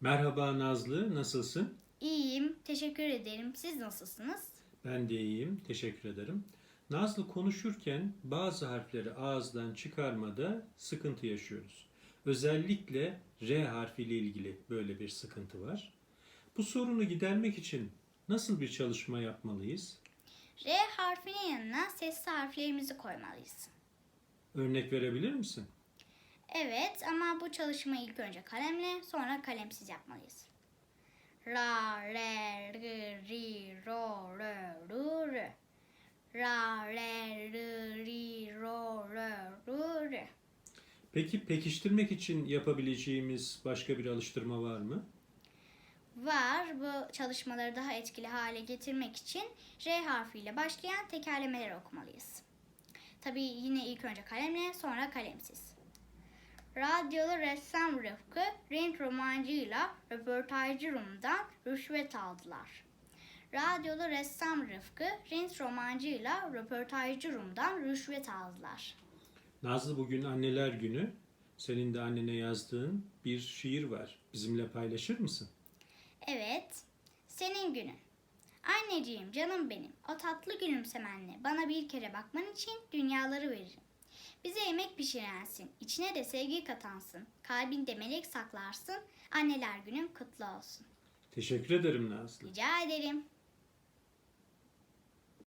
Merhaba Nazlı, nasılsın? İyiyim, teşekkür ederim. Siz nasılsınız? Ben de iyiyim, teşekkür ederim. Nazlı konuşurken bazı harfleri ağızdan çıkarmada sıkıntı yaşıyoruz. Özellikle R harfiyle ilgili böyle bir sıkıntı var. Bu sorunu gidermek için nasıl bir çalışma yapmalıyız? R harfinin yanına sesli harflerimizi koymalıyız. Örnek verebilir misin? Evet ama bu çalışmayı ilk önce kalemle sonra kalemsiz yapmalıyız. Ra, re, ri, ri, ro, rö, ru, rü. Ra, re, ri, ri, ro, rö, ru, rü. Peki pekiştirmek için yapabileceğimiz başka bir alıştırma var mı? Var bu çalışmaları daha etkili hale getirmek için R harfiyle başlayan tekerlemeler okumalıyız. Tabii yine ilk önce kalemle sonra kalemsiz. Radyolu ressam Rıfkı renk romancıyla röportajcı Rum'dan rüşvet aldılar. Radyolu ressam Rıfkı renk romancıyla röportajcı Rum'dan rüşvet aldılar. Nazlı bugün anneler günü. Senin de annene yazdığın bir şiir var. Bizimle paylaşır mısın? Evet, senin günün. Anneciğim, canım benim, o tatlı gülümsemenle bana bir kere bakman için dünyaları veririm. Bize yemek pişirensin, içine de sevgi katansın, kalbinde melek saklarsın, anneler günün kutlu olsun. Teşekkür ederim Nazlı. Rica ederim.